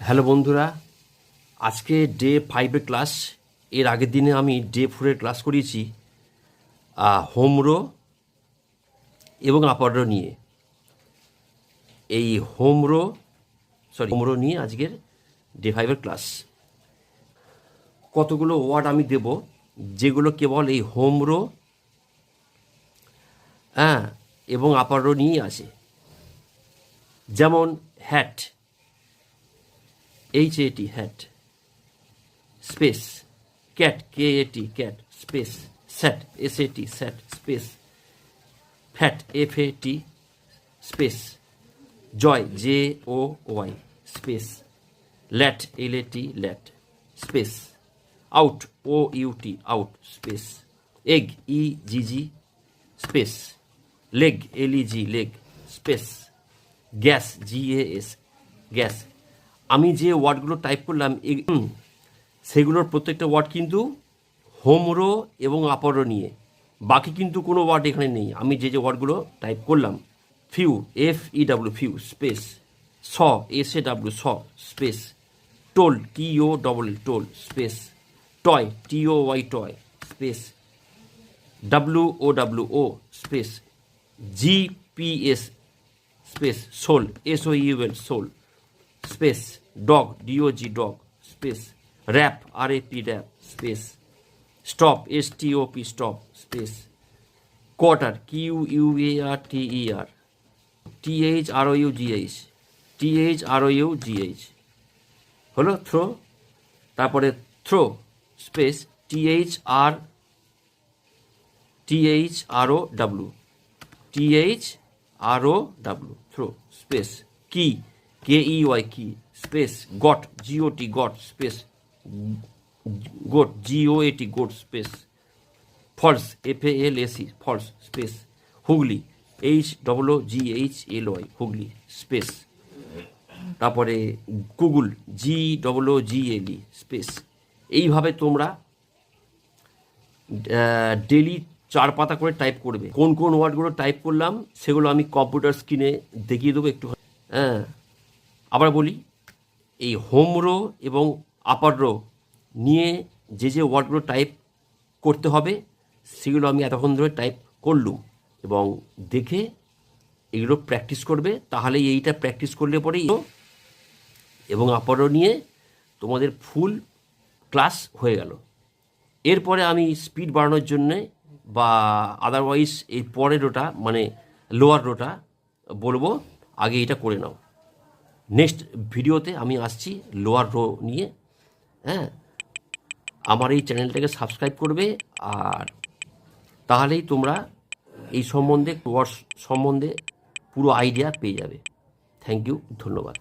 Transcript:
Hello বন্ধুরা, আজকে day ফাইভের ক্লাস এর আগের দিনে আমি ডে ফোরের ক্লাস করিয়েছি হোম রো এবং আপার নিয়ে। এই home row sorry home row নিয়ে আজকের ডে ফাইভের ক্লাস কতগুলো ওয়ার্ড আমি দেব, যেগুলো কেবল এই হোম রো হ্যাঁ এবং আপার রো নিয়েই আছে। যেমন hat H A T hat space cat K A T cat space sat S A T sat space fat F A T space joy J O Y space lat L A T lat space out O U T out space egg E G G space leg L E G leg space gas G A S gas আমি যে ওয়ার্ডগুলো type করলাম সেগুলোর প্রত্যেকটা word কিন্তু হোমরো এবং upper নিয়ে। বাকি কিন্তু কোনো ওয়ার্ড এখানে নেই। আমি যে যে ওয়ার্ডগুলো টাইপ করলাম, few F E W few, space, saw S A W saw, space, toll T O double toll, space, toy T O Y toy, space W O W O space G P S space, soul S O U L soul. Space dog D O G dog space rap R A P rap space stop S T O P stop space quarter Q U A R T E R T H R O U G H T H R O U G H হলো through তারপরে throw space T H R T H R O W T H R O W throw space key K E Y key space got G O T got space goat G O A T goat space falls F A L S falls space Hooghly H double O G H L Y Hooghly space তারপরে Google G double O G L space এইভাবে তোমরা daily চার পাতা করে type করবে। কোন কোন ওয়ার্ডগুলো টাইপ করলাম, সেগুলো আমি কম্পিউটার স্ক্রিনে দেখিয়ে দেবো একটু হ্যাঁ। আবার বলি, এই হোম রো এবং আপার রো নিয়ে যে যে ওয়ার্ডগুলো টাইপ করতে হবে, সেগুলো আমি এতক্ষণ ধরে টাইপ করলুম এবং দেখে এগুলো প্র্যাকটিস করবে, তাহলে এইটা প্র্যাকটিস করলে পরেই এবং আপারও নিয়ে তোমাদের ফুল ক্লাস হয়ে গেল। এরপরে আমি স্পিড বাড়ানোর জন্যে বা আদারওয়াইজ এই পরের রোটা মানে লোয়ার রোটা বলব, আগে এটা করে নাও। নেক্সট ভিডিওতে আমি আসছি লোয়ার রো নিয়ে হ্যাঁ? আমার এই চ্যানেলটাকে সাবস্ক্রাইব করবে আর তাহলেই তোমরা এই সম্বন্ধে কোর্স সম্বন্ধে পুরো আইডিয়া পেয়ে যাবে। থ্যাংক ইউ ধন্যবাদ।